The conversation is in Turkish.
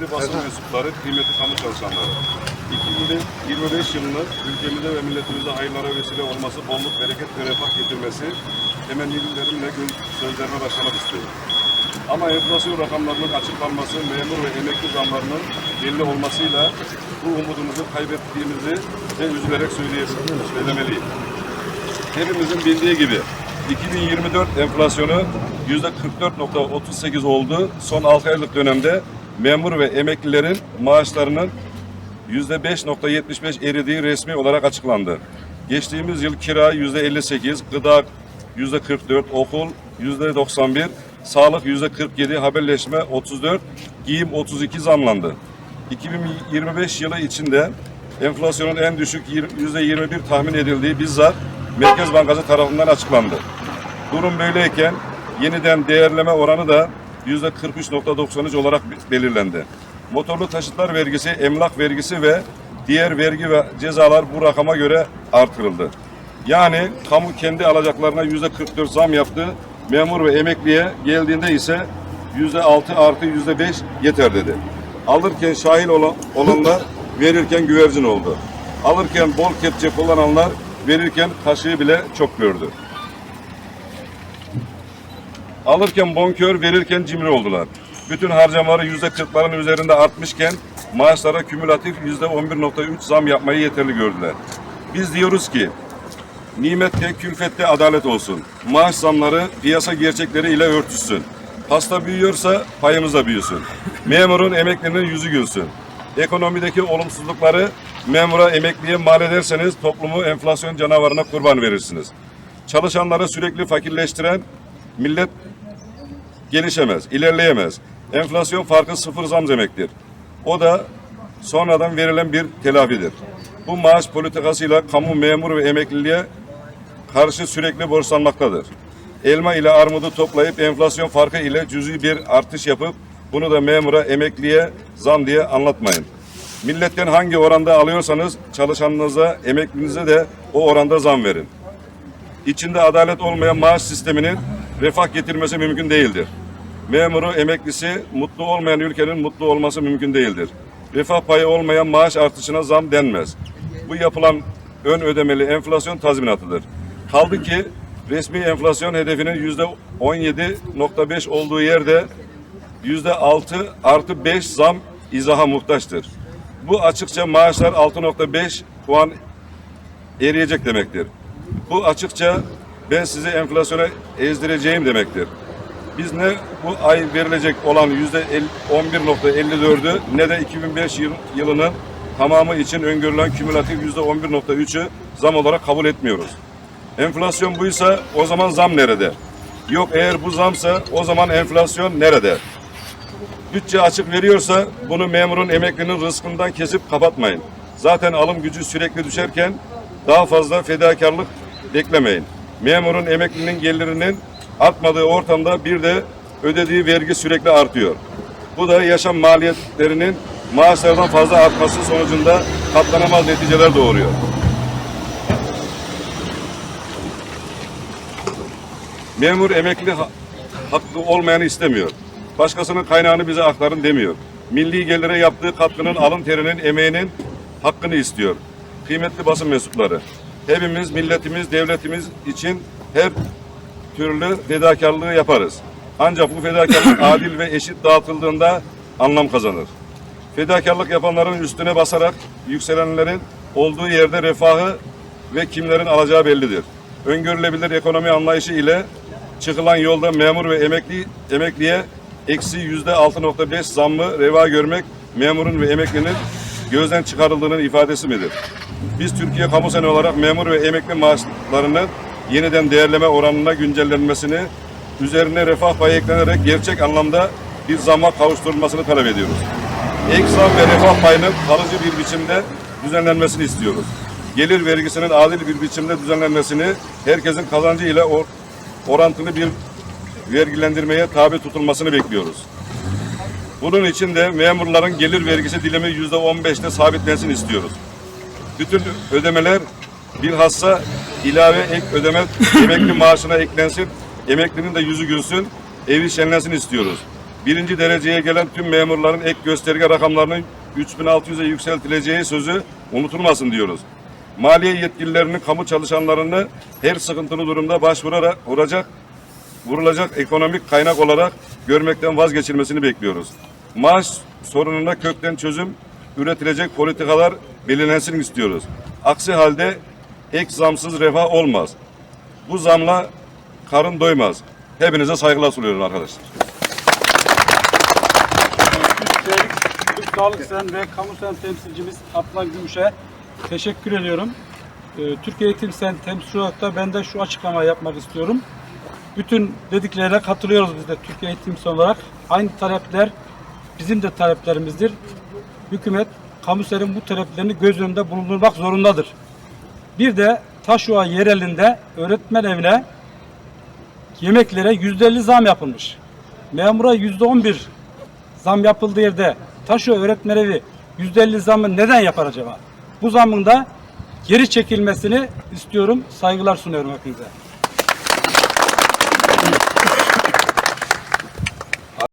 Değerli basın mensupları, kıymetli kamu çalışanları. 2025 yılının ülkemize ve milletimize hayırlara vesile olması, bolluk, bereket ve refah getirmesi temennilerimle sözlerime başlamak istiyorum. Ama enflasyon rakamlarının açıklanması, memur ve emekli zamlarının belli olmasıyla bu umudumuzu kaybettiğimizi ve üzülerek söylemeliyim. Hepimizin bildiği gibi 2024 enflasyonu %44.38 oldu. Son 6 aylık dönemde memur ve emeklilerin maaşlarının %5.75 eridiği resmi olarak açıklandı. Geçtiğimiz yıl kira %58, gıda %44, okul %91, sağlık %47, haberleşme 34, giyim 32 zamlandı. 2025 yılı içinde enflasyonun en düşük %21 tahmin edildiği bizzat Merkez Bankası tarafından açıklandı. Durum böyleyken yeniden değerleme oranı da %43.93 olarak belirlendi. Motorlu taşıtlar vergisi, emlak vergisi ve diğer vergi ve cezalar bu rakama göre artırıldı. Yani kamu kendi alacaklarına %44 zam yaptı. Memur ve emekliye geldiğinde ise %6 artı %5 yeter dedi. Alırken şahil olan- olanlar verirken güvercin oldu. Alırken bol kepçe kullananlar verirken kaşığı bile çok gördü. Alırken bonkör, verirken cimri oldular. Bütün harcamaları yüzde kırkların üzerinde artmışken maaşlara kümülatif yüzde on bir nokta üç zam yapmayı yeterli gördüler. Biz diyoruz ki nimette, külfette adalet olsun. Maaş zamları piyasa gerçekleri ile örtüşsün. Pasta büyüyorsa payımız da büyüsün. Memurun, emeklinin yüzü gülsün. Ekonomideki olumsuzlukları memura, emekliye mal ederseniz toplumu enflasyon canavarına kurban verirsiniz. Çalışanları sürekli fakirleştiren millet gelişemez, ilerleyemez. Enflasyon farkı sıfır zam demektir. O da sonradan verilen bir telafidir. Bu maaş politikasıyla kamu memur ve emekliliğe karşı sürekli borçlanmaktadır. Elma ile armudu toplayıp enflasyon farkı ile cüzi bir artış yapıp bunu da memura, emekliye zam diye anlatmayın. Milletten hangi oranda alıyorsanız çalışanınıza, emeklinize de o oranda zam verin. İçinde adalet olmayan maaş sisteminin refah getirmesi mümkün değildir. Memuru, emeklisi mutlu olmayan ülkenin mutlu olması mümkün değildir. Refah payı olmayan maaş artışına zam denmez. Bu yapılan ön ödemeli enflasyon tazminatıdır. Kaldı ki resmi enflasyon hedefinin yüzde 17.5 olduğu yerde yüzde 6 artı 5 zam izaha muhtaçtır. Bu açıkça maaşlar 6.5 puan eriyecek demektir. Bu açıkça ben sizi enflasyona ezdireceğim demektir. Biz ne bu ay verilecek olan yüzde 11.54'ü ne de 2005 yıl- yılının tamamı için öngörülen kümülatif yüzde 11.3'ü zam olarak kabul etmiyoruz. Enflasyon buysa o zaman zam nerede? Yok eğer bu zamsa o zaman enflasyon nerede? Bütçe açık veriyorsa bunu memurun emeklinin rızkından kesip kapatmayın. Zaten alım gücü sürekli düşerken daha fazla fedakarlık beklemeyin. Memurun emeklinin gelirinin artmadığı ortamda bir de ödediği vergi sürekli artıyor. Bu da yaşam maliyetlerinin maaşlardan fazla artması sonucunda katlanamaz neticeler doğuruyor. Memur emekli ha- hakkı olmayanı istemiyor. Başkasının kaynağını bize aktarın demiyor. Milli gelire yaptığı katkının alın terinin, emeğinin hakkını istiyor. Kıymetli basın mensupları, hepimiz milletimiz, devletimiz için her türlü fedakarlığı yaparız. Ancak bu fedakarlık adil ve eşit dağıtıldığında anlam kazanır. Fedakarlık yapanların üstüne basarak yükselenlerin olduğu yerde refahı ve kimlerin alacağı bellidir. Öngörülebilir ekonomi anlayışı ile çıkılan yolda memur ve emekli emekliye eksi yüzde 6.5 zammı reva görmek memurun ve emeklinin gözden çıkarıldığının ifadesi midir? Biz Türkiye Kamu Seni olarak memur ve emekli maaşlarının yeniden değerleme oranına güncellenmesini, üzerine refah payı eklenerek gerçek anlamda bir zamma kavuşturulmasını talep ediyoruz. Ek zam ve refah payının kalıcı bir biçimde düzenlenmesini istiyoruz. Gelir vergisinin adil bir biçimde düzenlenmesini, herkesin kazancı ile or- orantılı bir vergilendirmeye tabi tutulmasını bekliyoruz. Bunun için de memurların gelir vergisi dilimi yüzde on beşte sabitlensin istiyoruz. Bütün ödemeler bilhassa ilave ek ödeme emekli maaşına eklensin, emeklinin de yüzü gülsün, evi şenlensin istiyoruz. birinci dereceye gelen tüm memurların ek gösterge rakamlarının 3600'e yükseltileceği sözü unutulmasın diyoruz. Maliye yetkililerinin kamu çalışanlarını her sıkıntılı durumda başvurarak vuracak, vurulacak ekonomik kaynak olarak görmekten vazgeçilmesini bekliyoruz. Maaş sorununa kökten çözüm üretilecek politikalar belirlensin istiyoruz. Aksi halde ek zamsız refah olmaz. Bu zamla karın doymaz. Hepinize saygılar sunuyorum arkadaşlar. Türk, Türk Sağlık Sen ve Kamu Sen temsilcimiz Abdullah Gümüş'e teşekkür ediyorum. Ee, Türk Eğitim Sen temsilci olarak da ben de şu açıklama yapmak istiyorum. Bütün dediklerine katılıyoruz biz de Türk Eğitim Sen olarak. Aynı talepler bizim de taleplerimizdir. Hükümet kamuserin bu taleplerini göz önünde bulundurmak zorundadır. Bir de Taşova yerelinde öğretmen evine yemeklere yüzde elli zam yapılmış. Memura yüzde on bir zam yapıldığı yerde Taşova öğretmen evi yüzde elli zamı neden yapar acaba? Bu zamın da geri çekilmesini istiyorum. Saygılar sunuyorum hepinize.